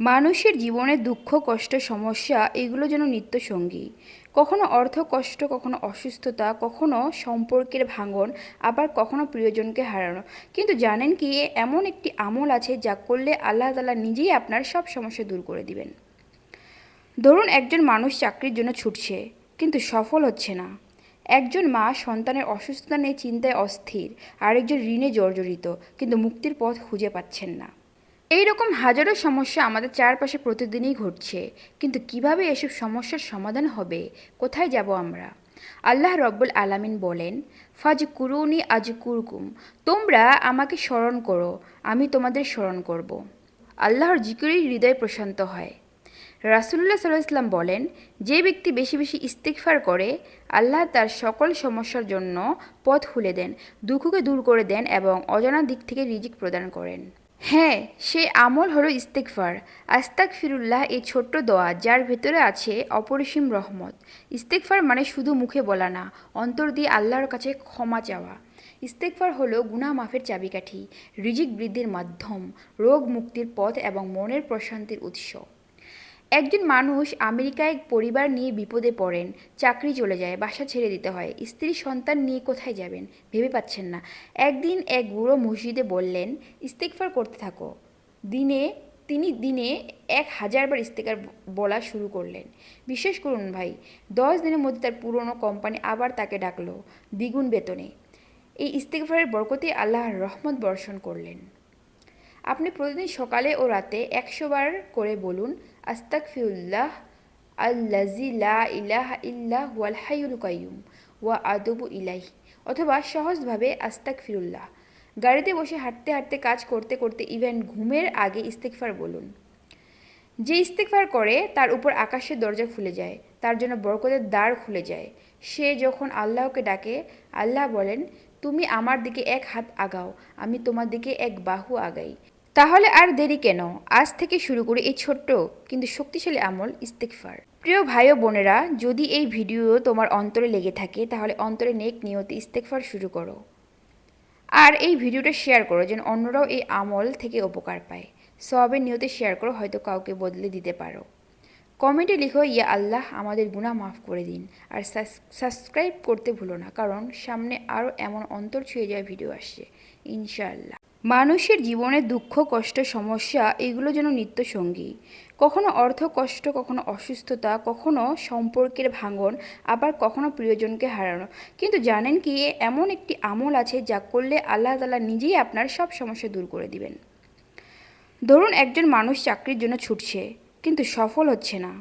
মানুষের জীবনে দুঃখ, কষ্ট, সমস্যা, এগুলো যেন নিত্য সঙ্গী কখনো অর্থ কষ্ট, কখনো অসুস্থতা, কখনো সম্পর্কের ভাঙন, আবার কখনো প্রিয়জনকে হারানো। কিন্তু জানেন কি, এমন একটি আমল আছে যা করলে আল্লাহ তালা নিজেই আপনার সব সমস্যা দূর করে দিবেন। ধরুন একজন মানুষ চাকরির জন্য ছুটছে, কিন্তু সফল হচ্ছে না। একজন মা সন্তানের অসুস্থতা নিয়ে চিন্তায় অস্থির, আরেকজন ঋণে জর্জরিত, কিন্তু মুক্তির পথ খুঁজে পাচ্ছেন না। এই রকম হাজারো সমস্যা আমাদের চারপাশে প্রতিদিনই ঘটছে। কিন্তু কীভাবে এসব সমস্যার সমাধান হবে? কোথায় যাব আমরা? আল্লাহ রব্বুল আলামিন বলেন ফাজ কুরুনি আজ কুরকুম তোমরা আমাকে স্মরণ করো, আমি তোমাদের স্মরণ করব। আল্লাহর জিকিরেই হৃদয় প্রশান্ত হয়। রাসুল্লাহ সাল্লাহ ইসলাম বলেন, যে ব্যক্তি বেশি বেশি ইস্তিকফার করে, আল্লাহ তার সকল সমস্যার জন্য পথ খুলে দেন, দুঃখকে দূর করে দেন এবং অজানা দিক থেকে রিজিক প্রদান করেন। হ্যাঁ সে আমল হলো ইস্তেকফার আস্তাক ফিরুল্লাহ এই ছোট্ট দোয়া যার ভেতরে আছে অপরিসীম রহমত। ইস্তেকফার মানে শুধু মুখে বলা না, অন্তর দিয়ে আল্লাহর কাছে ক্ষমা চাওয়া। ইস্তেকফার হলো গুণা মাফের চাবিকাঠি, রিজিক বৃদ্ধির মাধ্যম, রোগ মুক্তির পথ এবং মনের প্রশান্তির উৎস। একজন মানুষ আমেরিকায় পরিবার নিয়ে বিপদে পড়েন, চাকরি চলে যায়, বাসা ছেড়ে দিতে হয়, স্ত্রী সন্তান নিয়ে কোথায় যাবেন ভেবে পাচ্ছেন না। একদিন এক বুড়ো মসজিদে বললেন ইস্তেকফার করতে থাকো। দিনে, তিনি দিনে এক হাজারবার ইস্তেকার বলা শুরু করলেন। বিশ্বাস করুন ভাই, দশ দিনের মধ্যে তার পুরনো কোম্পানি আবার তাকে ডাকলো, দ্বিগুণ বেতনে। এই ইস্তেকফারের বরকতে আল্লাহর রহমত বর্ষণ করলেন। আপনি প্রতিদিন সকালে ও রাতে একশো বার করে বলুন আস্তাকফিউল্লাহ আল্লাজি লা ইলাহা ইল্লাহ ওয়াল হাইউল ওয়া আদবু ইলাহি অথবা সহজভাবে আস্তাক ফিরুল্লাহ গাড়িতে বসে হাঁটতে হাঁটতে কাজ করতে করতে ইভেন ঘুমের আগে ইস্তেকফার বলুন। যে ইস্তেকফার করে, তার উপর আকাশের দরজা খুলে যায়, তার জন্য বরকতের দ্বার খুলে যায়। সে যখন আল্লাহকে ডাকে, আল্লাহ বলেন, তুমি আমার দিকে এক হাত আগাও, আমি তোমার দিকে এক বাহু আগাই। তাহলে আর দেরি কেন? আজ থেকে শুরু করে এই ছোট্ট কিন্তু শক্তিশালী আমল ইস্তেকফার প্রিয় ভাই ও বোনেরা, যদি এই ভিডিও তোমার অন্তরে লেগে থাকে, তাহলে অন্তরে নেক নিয়তে ইস্তেকফার শুরু করো। আর এই ভিডিওটা শেয়ার করো যেন অন্যরাও এই আমল থেকে উপকার পায়। সবের নিয়তে শেয়ার করো, হয়তো কাউকে বদলে দিতে পারো। কমেন্টে লিখো, ইয়া আল্লাহ, আমাদের গুনাহ মাফ করে দিন। আর সাবস্ক্রাইব করতে ভুলো না, কারণ সামনে আরও এমন অন্তর ছুঁয়ে যাওয়া ভিডিও আসছে, ইনশাআল্লাহ। মানুষের জীবনে দুঃখ, কষ্ট, সমস্যা, এগুলো যেন নিত্য সঙ্গী কখনো অর্থ, কষ্ট, কখনো অসুস্থতা, কখনো সম্পর্কের ভাঙন, আবার কখনো প্রিয়জনকে হারানো। কিন্তু জানেন কি এমন একটি আমল আছে যা করলে আল্লাহ তালা নিজেই আপনার সব সমস্যা দূর করে দিবেন। ধরুন একজন মানুষ চাকরির জন্য ছুটছে, কিন্তু সফল হচ্ছে না।